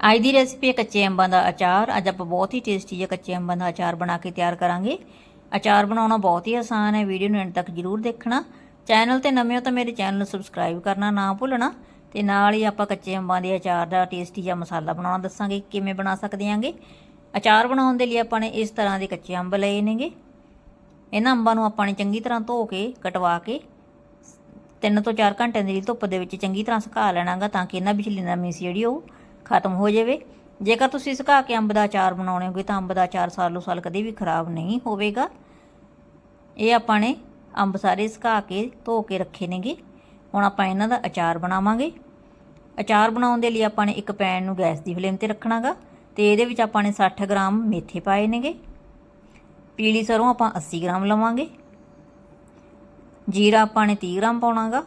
ਅੱਜ ਦੀ ਰੈਸਪੀ ਹੈ ਕੱਚੇ ਅੰਬਾਂ ਦਾ ਅਚਾਰ। ਅੱਜ ਆਪਾਂ ਬਹੁਤ ਹੀ ਟੇਸਟੀ ਜਿਹਾ ਕੱਚੇ ਅੰਬਾਂ ਦਾ ਅਚਾਰ ਬਣਾ ਕੇ ਤਿਆਰ ਕਰਾਂਗੇ। ਅਚਾਰ ਬਣਾਉਣਾ ਬਹੁਤ ਹੀ ਆਸਾਨ ਹੈ। ਵੀਡੀਓ ਨੂੰ ਐਂਡ ਤੱਕ ਜਰੂਰ ਦੇਖਣਾ। ਚੈਨਲ ਤੇ ਨਵੇਂ ਹੋ ਤਾਂ ਮੇਰੇ ਚੈਨਲ ਨੂੰ ਸਬਸਕ੍ਰਾਈਬ ਕਰਨਾ ਨਾ ਭੁੱਲਣਾ। ਤੇ ਨਾਲ ਹੀ ਆਪਾਂ ਕੱਚੇ ਅੰਬਾਂ ਦੇ ਅਚਾਰ ਦਾ ਟੇਸਟੀ ਜਿਹਾ ਮਸਾਲਾ ਬਣਾਉਣਾ ਦੱਸਾਂਗੇ ਕਿਵੇਂ ਬਣਾ ਸਕਦੇ ਆਂਗੇ। ਅਚਾਰ ਬਣਾਉਣ ਦੇ ਲਈ ਆਪਾਂ ਨੇ ਇਸ ਤਰ੍ਹਾਂ ਦੇ ਕੱਚੇ ਅੰਬ ਲਏ ਨੇਗੇ। ਇਹਨਾਂ ਅੰਬਾਂ ਨੂੰ ਆਪਾਂ ਨੇ ਚੰਗੀ ਤਰ੍ਹਾਂ ਧੋ ਕੇ, ਕਟਵਾ ਕੇ, ਤਿੰਨ ਤੋਂ ਚਾਰ ਘੰਟਿਆਂ ਦੇ ਲਈ ਧੁੱਪ ਦੇ ਵਿੱਚ ਚੰਗੀ ਤਰ੍ਹਾਂ ਸੁਕਾ ਲੈਣਾਗਾ ਤਾਂ ਕਿ ਇਹਨਾਂ ਵਿਚਲੀ ਨਮੀ ਸੀ ਜਿਹੜੀ ਉਹ ਖਤਮ ਹੋ ਜਾਵੇ। ਜੇਕਰ ਤੁਸੀਂ ਸੁਕਾ ਕੇ ਅੰਬ ਦਾ ਅਚਾਰ ਬਣਾਉਣੇ ਹੋਗੇ ਤਾਂ ਅੰਬ ਦਾ ਅਚਾਰ ਸਾਲੋ ਸਾਲ ਕਦੇ ਵੀ ਖਰਾਬ ਨਹੀਂ ਹੋਵੇਗਾ। ਇਹ ਆਪਾਂ ਨੇ ਅੰਬ ਸਾਰੇ ਸੁਕਾ ਕੇ ਧੋ ਕੇ ਰੱਖੇ ਨੇਗੇ। ਹੁਣ ਆਪਾਂ ਇਹਨਾਂ ਦਾ ਅਚਾਰ ਬਣਾਵਾਂਗੇ। ਅਚਾਰ ਬਣਾਉਣ ਦੇ ਲਈ ਆਪਾਂ ਨੇ ਇੱਕ ਪੈਨ ਨੂੰ ਗੈਸ ਦੀ ਫਲੇਮ ਤੇ ਰੱਖਣਾਗਾ ਤੇ ਇਹਦੇ ਵਿੱਚ ਆਪਾਂ ਨੇ 60 ਗ੍ਰਾਮ ਮੇਥੇ ਪਾਏ ਨੇਗੇ। ਪੀਲੀ ਸਰੋਂ ਆਪਾਂ 80 ਗ੍ਰਾਮ ਲਵਾਂਗੇ। ਜੀਰਾ ਆਪਾਂ ਨੇ 30 ਗ੍ਰਾਮ ਪਾਉਣਾਗਾ।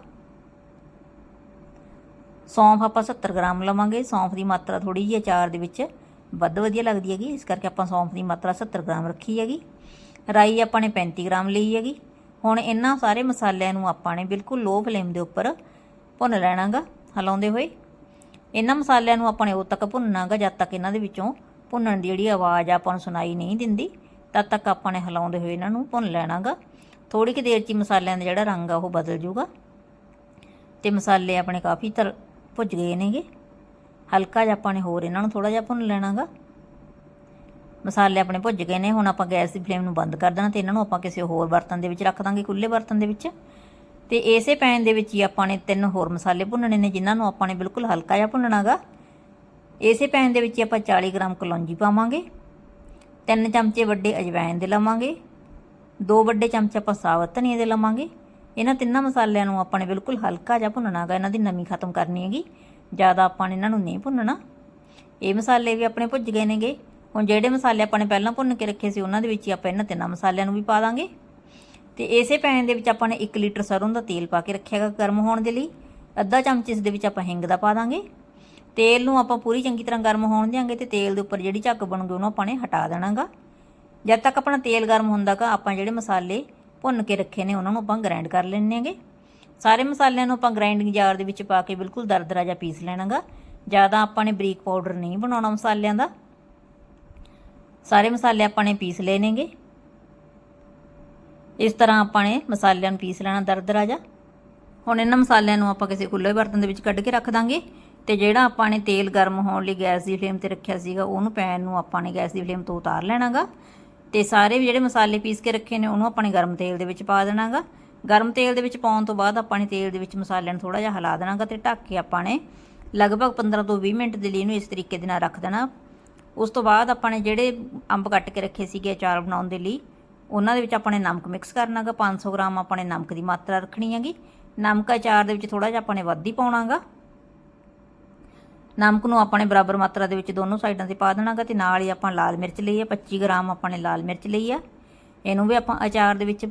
ਸੌਂਫ ਆਪਾਂ 70 ਗ੍ਰਾਮ ਲਵਾਂਗੇ। ਸੌਂਫ ਦੀ ਮਾਤਰਾ ਥੋੜੀ ਜਿਹੀ ਅਚਾਰ ਦੇ ਵਿੱਚ ਵੱਧ ਵਧੀਆ ਲੱਗਦੀ ਹੈਗੀ। ਇਸ ਕਰਕੇ ਆਪਾਂ ਸੌਂਫ ਦੀ ਮਾਤਰਾ 70 ਗ੍ਰਾਮ ਰੱਖੀ ਹੈਗੀ। ਰਾਈ ਆਪਾਂ ਨੇ 35 ਗ੍ਰਾਮ ਲਈ ਹੈਗੀ। ਹੁਣ ਇਹਨਾਂ ਸਾਰੇ ਮਸਾਲਿਆਂ ਨੂੰ ਆਪਾਂ ਨੇ ਬਿਲਕੁਲ ਲੋ ਫਲੇਮ ਦੇ ਉੱਪਰ ਭੁੰਨ ਲੈਣਾਗਾ, ਹਲਾਉਂਦੇ ਹੋਏ। ਇਹਨਾਂ ਮਸਾਲਿਆਂ ਨੂੰ ਆਪਾਂ ਨੇ ਉਦੋਂ ਤੱਕ ਭੁੰਨਣਾਗਾ, ਜਦ ਤੱਕ ਇਹਨਾਂ ਦੇ ਵਿੱਚੋਂ ਭੁੰਨਣ ਦੀ ਜਿਹੜੀ ਆਵਾਜ਼ ਆ ਆਪਾਂ ਨੂੰ ਸੁਣਾਈ ਨਹੀਂ ਦਿੰਦੀ, ਤਦ ਤੱਕ ਆਪਾਂ ਨੇ ਹਲਾਉਂਦੇ ਹੋਏ ਇਹਨਾਂ ਨੂੰ ਭੁੰਨ ਲੈਣਾਗਾ। ਥੋੜੀ ਕਿ ਦੇਰ 'ਚ ਹੀ ਮਸਾਲਿਆਂ ਦਾ ਜਿਹੜਾ ਰੰਗ ਆ ਉਹ ਬਦਲ ਜਾਊਗਾ। ਤੇ ਮਸਾਲੇ ਆਪਣੇ ਕਾਫੀ ਤਰ ਭੁੱਜ ਗਏ ਨੇਗੇ। ਹਲਕਾ ਜਿਹਾ ਆਪਾਂ ਨੇ ਹੋਰ ਇਹਨਾਂ ਨੂੰ ਥੋੜਾ ਜਿਹਾ ਭੁੰਨ ਲੈਣਾਗਾ। ਮਸਾਲੇ ਆਪਣੇ ਭੁੱਜ ਗਏ ਨੇ, ਹੁਣ ਆਪਾਂ ਗੈਸ ਦੀ ਫਲੇਮ ਨੂੰ ਬੰਦ ਕਰ ਦੇਣਾ ਤੇ ਇਹਨਾਂ ਨੂੰ ਆਪਾਂ ਕਿਸੇ ਹੋਰ ਬਰਤਨ ਦੇ ਵਿੱਚ ਰੱਖ ਦਾਂਗੇ ਖੁੱਲੇ ਬਰਤਨ ਦੇ ਵਿੱਚ। ਤੇ ਇਸੇ ਪੈਨ ਦੇ ਵਿੱਚ ਹੀ ਆਪਾਂ ਨੇ ਤਿੰਨ ਹੋਰ ਮਸਾਲੇ ਭੁੰਨਣੇ ਨੇ, ਜਿਨ੍ਹਾਂ ਨੂੰ ਆਪਾਂ ਨੇ ਬਿਲਕੁਲ ਹਲਕਾ ਜਿਹਾ ਭੁੰਨਣਾਗਾ। ਇਸੇ ਪੈਨ ਦੇ ਵਿੱਚ ਹੀ ਆਪਾਂ 40 ਗ੍ਰਾਮ ਕਲੌਂਜੀ ਪਾਵਾਂਗੇ। ਤਿੰਨ ਚਮਚੇ ਵੱਡੇ ਅਜਵਾਇਣ ਦੇ ਲਵਾਂਗੇ। ਦੋ ਵੱਡੇ ਚਮਚੇ ਆਪਾਂ ਸਾਬਤ ਧਨੀਏ ਦੇ ਲਵਾਂਗੇ। ਇਹਨਾਂ ਤਿੰਨਾਂ ਮਸਾਲਿਆਂ ਨੂੰ ਆਪਾਂ ਨੇ ਬਿਲਕੁਲ ਹਲਕਾ ਜਿਹਾ ਭੁੰਨਣਾਗਾ ਇਹਨਾਂ ਦੀ ਨਮੀ ਖਤਮ ਕਰਨੀ ਹੈਗੀ। ਜ਼ਿਆਦਾ ਆਪਾਂ ਨੇ ਇਹਨਾਂ ਨੂੰ ਨਹੀਂ ਭੁੰਨਣਾ। ਇਹ ਮਸਾਲੇ ਵੀ ਆਪਣੇ ਭੁੱਜ ਗਏ ਨੇਗੇ। ਹੁਣ ਜਿਹੜੇ ਮਸਾਲੇ ਆਪਾਂ ਨੇ ਪਹਿਲਾਂ ਭੁੰਨ ਕੇ ਰੱਖੇ ਸੀ, ਉਹਨਾਂ ਦੇ ਵਿੱਚ ਹੀ ਆਪਾਂ ਇਹਨਾਂ ਤਿੰਨਾਂ ਮਸਾਲਿਆਂ ਨੂੰ ਵੀ ਪਾ ਦਾਂਗੇ। ਤੇ ਇਸੇ ਪੈਨ ਦੇ ਵਿੱਚ ਆਪਾਂ ਨੇ 1 ਲੀਟਰ ਸਰੋਂ ਦਾ ਤੇਲ ਪਾ ਕੇ ਰੱਖਿਆਗਾ ਗਰਮ ਹੋਣ ਦੇ ਲਈ। ਅੱਧਾ ਚਮਚ ਇਸ ਦੇ ਵਿੱਚ ਆਪਾਂ ਹਿੰਗ ਦਾ ਪਾ ਦਾਂਗੇ। ਤੇਲ ਨੂੰ ਆਪਾਂ ਪੂਰੀ ਚੰਗੀ ਤਰ੍ਹਾਂ ਗਰਮ ਹੋਣ ਦਿਆਂਗੇ ਤੇ ਤੇਲ ਦੇ ਉੱਪਰ ਜਿਹੜੀ ਝੱਗ ਬਣੂਗੀ, ਉਹਨੂੰ ਆਪਾਂ ਨੇ ਹਟਾ ਦੇਣਾਗਾ। ਜਦ ਤੱਕ ਆਪਣਾ ਤੇਲ ਗਰਮ ਹੁੰਦਾਗਾ ਆਪਾਂ ਜਿਹੜੇ ਮਸਾਲੇ ਭੁੰਨ ਕੇ ਰੱਖੇ ਨੇ, ਉਹਨਾਂ ਨੂੰ ਆਪਾਂ ਗ੍ਰਾਈਂਡ ਕਰ ਲੈਣੇਗੇ ਸਾਰੇ ਮਸਾਲਿਆਂ ਨੂੰ ਆਪਾਂ ਗ੍ਰਾਈਂਡਿੰਗ ਜਾਰ ਦੇ ਵਿੱਚ ਪਾ ਕੇ ਬਿਲਕੁਲ ਦਰਦਰਾ ਜਿਹਾ ਪੀਸ ਲੈਣਾਗਾ। ਜ਼ਿਆਦਾ ਆਪਾਂ ਨੇ ਬਰੀਕ ਪਾਊਡਰ ਨਹੀਂ ਬਣਾਉਣਾ ਮਸਾਲਿਆਂ ਦਾ। ਸਾਰੇ ਮਸਾਲੇ ਆਪਾਂ ਨੇ ਪੀਸ ਲਏ ਨੇਗੇ। ਇਸ ਤਰ੍ਹਾਂ ਆਪਾਂ ਨੇ ਮਸਾਲਿਆਂ ਨੂੰ ਪੀਸ ਲੈਣਾ ਦਰਦਰਾ ਜਿਹਾ। ਹੁਣ ਇਹਨਾਂ ਮਸਾਲਿਆਂ ਨੂੰ ਆਪਾਂ ਕਿਸੇ ਖੁੱਲੇ ਬਰਤਨ ਦੇ ਵਿੱਚ ਕੱਢ ਕੇ ਰੱਖ ਦਾਂਗੇ। ਤੇ ਜਿਹੜਾ ਆਪਾਂ ਨੇ ਤੇਲ ਗਰਮ ਹੋਣ ਲਈ ਗੈਸ ਦੀ ਫਲੇਮ ਤੇ ਰੱਖਿਆ ਸੀਗਾ, ਉਹਨੂੰ ਪੈਨ ਨੂੰ ਆਪਾਂ ਨੇ ਗੈਸ ਦੀ ਫਲੇਮ ਤੋਂ ਉਤਾਰ ਲੈਣਾਗਾ। ਤੇ ਸਾਰੇ ਵੀ ਜਿਹੜੇ ਮਸਾਲੇ ਪੀਸ ਕੇ ਰੱਖੇ ਨੇ, ਉਹਨੂੰ ਆਪਾਂ ਨੇ ਗਰਮ ਤੇਲ ਦੇ ਵਿੱਚ ਪਾ ਦੇਣਾਗਾ। ਗਰਮ ਤੇਲ ਦੇ ਵਿੱਚ ਪਾਉਣ ਤੋਂ ਬਾਅਦ ਆਪਾਂ ਨੇ ਤੇਲ ਦੇ ਵਿੱਚ ਮਸਾਲਿਆਂ ਨੂੰ ਥੋੜਾ ਜਿਹਾ ਹਿਲਾ ਦੇਣਾਗਾ ਤੇ ਢੱਕ ਕੇ ਆਪਾਂ ਨੇ ਲਗਭਗ 15 ਤੋਂ 20 ਮਿੰਟ ਦੇ ਲਈ ਇਹਨੂੰ ਇਸ ਤਰੀਕੇ ਦੇ ਨਾਲ ਰੱਖ ਦੇਣਾ। ਉਸ ਤੋਂ ਬਾਅਦ ਆਪਾਂ ਨੇ ਜਿਹੜੇ ਅੰਬ ਕੱਟ ਕੇ ਰੱਖੇ ਸੀਗੇ ਅਚਾਰ ਬਣਾਉਣ ਦੇ ਲਈ, ਉਹਨਾਂ ਦੇ ਵਿੱਚ ਆਪਾਂ ਨੇ ਨਮਕ ਮਿਕਸ ਕਰਨਾਗਾ। 500 ਗ੍ਰਾਮ ਆਪਾਂ ਨੇ ਨਮਕ ਦੀ ਮਾਤਰਾ ਰੱਖਣੀ ਹੈਗੀ। ਨਮਕ ਅਚਾਰ ਦੇ ਵਿੱਚ ਥੋੜਾ ਜਿਹਾ ਆਪਾਂ ਨੇ ਵੱਧ ਹੀ ਪਾਉਣਾਗਾ। ਨਮਕ ਨੂੰ ਆਪਾਂ ਨੇ ਬਰਾਬਰ ਮਾਤਰਾ ਦੇ ਵਿੱਚ ਦੋਨੋਂ ਸਾਈਡਾਂ ਤੇ ਪਾ ਦੇਣਾਗਾ ਤੇ ਨਾਲ ਹੀ ਆਪਾਂ ਲਾਲ ਮਿਰਚ ਲਈ ਆ 25 ਗ੍ਰਾਮ ਆਪਾਂ ਨੇ ਲਾਲ ਮਿਰਚ ਲਈ ਆ। ਇਹਨੂੰ ਵੀ ਆਪਾਂ ਅਚਾਰ ਦੇ ਵਿੱਚ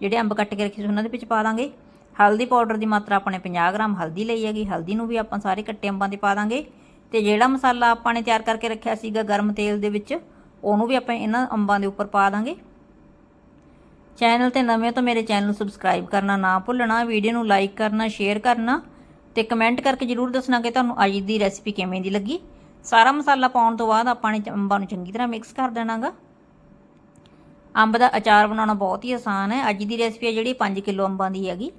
ਜਿਹੜੇ ਅੰਬ ਕੱਟ ਕੇ ਰੱਖੇ ਸੀ ਉਹਨਾਂ ਦੇ ਵਿੱਚ ਪਾ ਦਾਂਗੇ। ਹਲਦੀ ਪਾਊਡਰ ਦੀ ਮਾਤਰਾ ਆਪਾਂ ਨੇ 50 ਗ੍ਰਾਮ ਹਲਦੀ ਲਈ ਹੈਗੀ। ਹਲਦੀ ਨੂੰ ਵੀ ਆਪਾਂ ਸਾਰੇ ਕੱਟੇ ਅੰਬਾਂ ਤੇ ਪਾ ਦਾਂਗੇ। ਤੇ ਜਿਹੜਾ ਮਸਾਲਾ ਆਪਾਂ ਨੇ ਤਿਆਰ ਕਰਕੇ ਰੱਖਿਆ ਸੀਗਾ ਗਰਮ ਤੇਲ ਦੇ ਵਿੱਚ, ਉਹਨੂੰ ਵੀ ਆਪਾਂ ਇਹਨਾਂ ਅੰਬਾਂ ਦੇ ਉੱਪਰ ਪਾ ਦਾਂਗੇ। ਚੈਨਲ ਤੇ ਨਵੇਂ ਹੋ ਤਾਂ ਮੇਰੇ ਚੈਨਲ ਨੂੰ ਸਬਸਕ੍ਰਾਈਬ ਕਰਨਾ ਨਾ ਭੁੱਲਣਾ, ਵੀਡੀਓ ਨੂੰ ਲਾਈਕ ਕਰਨਾ, ਸ਼ੇਅਰ ਕਰਨਾ। ਤੇ ਕਮੈਂਟ ਕਰਕੇ ਜਰੂਰ ਦੱਸਣਾ ਕਿ ਤੁਹਾਨੂੰ ਅੱਜ ਦੀ ਰੈਸਿਪੀ ਕਿਵੇਂ ਦੀ ਲੱਗੀ। ਸਾਰਾ ਮਸਾਲਾ ਪਾਉਣ ਤੋਂ ਬਾਅਦ ਆਪਾਂ ਨੇ ਅੰਬਾਂ ਨੂੰ ਚੰਗੀ ਤਰ੍ਹਾਂ ਮਿਕਸ ਕਰ ਦੇਣਾਗਾ। ਅੰਬ ਦਾ ਅਚਾਰ ਬਣਾਉਣਾ ਬਹੁਤ ਹੀ ਆਸਾਨ ਹੈ। ਅੱਜ ਦੀ ਰੈਸਿਪੀ ਹੈ ਜਿਹੜੀ 5 ਕਿਲੋ ਅੰਬਾਂ ਦੀ ਹੈਗੀ।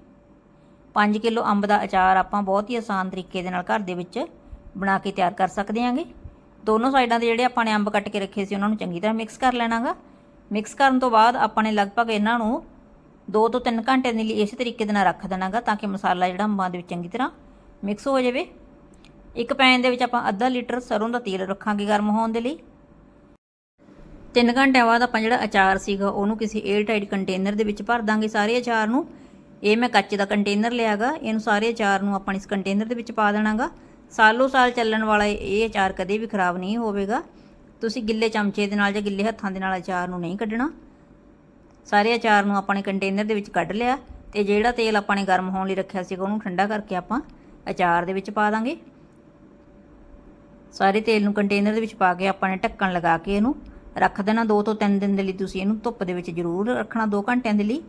5 ਕਿਲੋ ਅੰਬ ਦਾ ਅਚਾਰ ਆਪਾਂ ਬਹੁਤ ਹੀ ਆਸਾਨ ਤਰੀਕੇ ਦੇ ਨਾਲ ਘਰ ਦੇ ਵਿੱਚ ਬਣਾ ਕੇ ਤਿਆਰ ਕਰ ਸਕਦੇ ਹਾਂਗੇ ਦੋਨੋਂ ਸਾਈਡਾਂ ਦੇ ਜਿਹੜੇ ਆਪਾਂ ਨੇ ਅੰਬ ਕੱਟ ਕੇ ਰੱਖੇ ਸੀ, ਉਹਨਾਂ ਨੂੰ ਚੰਗੀ ਤਰ੍ਹਾਂ ਮਿਕਸ ਕਰ ਲੈਣਾਗਾ। ਮਿਕਸ ਕਰਨ ਤੋਂ ਬਾਅਦ ਆਪਾਂ ਨੇ ਲਗਭਗ ਇਹਨਾਂ ਨੂੰ 2 ਤੋਂ 3 ਘੰਟੇ ਦੇ ਲਈ ਇਸੇ ਤਰੀਕੇ ਦੇ ਨਾਲ ਰੱਖ ਦੇਣਾਗਾ ਤਾਂ ਕਿ ਮਸਾਲਾ ਜਿਹੜਾ ਅੰਬਾਂ ਦੇ ਵਿੱਚ ਚੰਗੀ ਤਰ੍ਹਾਂ ਮਿਕਸ ਹੋ ਜਾਵੇ। ਇੱਕ ਪੈਨ ਦੇ ਵਿੱਚ ਆਪਾਂ ਅੱਧਾ ਲੀਟਰ ਸਰੋਂ ਦਾ ਤੇਲ ਰੱਖਾਂਗੇ ਗਰਮ ਹੋਣ ਦੇ ਲਈ। 3 ਘੰਟਿਆਂ ਬਾਅਦ ਆਪਾਂ ਜਿਹੜਾ ਅਚਾਰ ਸੀਗਾ, ਉਹਨੂੰ ਕਿਸੇ 에ਅਰ ਟਾਈਟ ਕੰਟੇਨਰ ਦੇ ਵਿੱਚ ਭਰ ਦਾਂਗੇ ਸਾਰੇ ਅਚਾਰ ਨੂੰ। ਇਹ ਮੈਂ ਕੱਚ ਦਾ ਕੰਟੇਨਰ ਲਿਆਗਾ, ਇਹਨੂੰ ਸਾਰੇ ਅਚਾਰ ਨੂੰ ਆਪਾਂ ਇਸ ਕੰਟੇਨਰ ਦੇ ਵਿੱਚ ਪਾ ਦੇਣਾਗਾ। ਸਾਲੋ ਸਾਲ ਚੱਲਣ ਵਾਲਾ ਇਹ ਅਚਾਰ ਕਦੇ ਵੀ ਖਰਾਬ ਨਹੀਂ ਹੋਵੇਗਾ। ਤੁਸੀਂ ਗਿੱਲੇ ਚਮਚੇ ਦੇ ਨਾਲ ਜਾਂ ਗਿੱਲੇ ਹੱਥਾਂ ਦੇ ਨਾਲ ਅਚਾਰ ਨੂੰ ਨਹੀਂ ਕੱਢਣਾ। ਸਾਰੇ ਅਚਾਰ ਨੂੰ ਆਪਾਂ ਨੇ ਕੰਟੇਨਰ ਦੇ ਵਿੱਚ ਕੱਢ ਲਿਆ ਤੇ ਜਿਹੜਾ ਤੇਲ ਆਪਾਂ ਨੇ ਗਰਮ ਹੋਣ ਲਈ ਰੱਖਿਆ ਸੀਗਾ, ਉਹਨੂੰ ਠੰਡਾ ਕਰਕੇ ਆਪਾਂ ਅਚਾਰ ਦੇ ਵਿੱਚ ਪਾ ਦਾਂਗੇ। ਸਾਰੇ ਤੇਲ ਨੂੰ ਕੰਟੇਨਰ ਦੇ ਵਿੱਚ ਪਾ ਕੇ ਆਪਾਂ ਨੇ ਢੱਕਣ ਲਗਾ ਕੇ ਇਹਨੂੰ ਰੱਖ ਦੇਣਾ। 2 ਤੋਂ 3 ਦਿਨ ਦੇ ਲਈ ਤੁਸੀਂ ਇਹਨੂੰ ਧੁੱਪ ਦੇ ਵਿੱਚ ਜ਼ਰੂਰ ਰੱਖਣਾ 2 ਘੰਟਿਆਂ ਦੇ ਲਈ।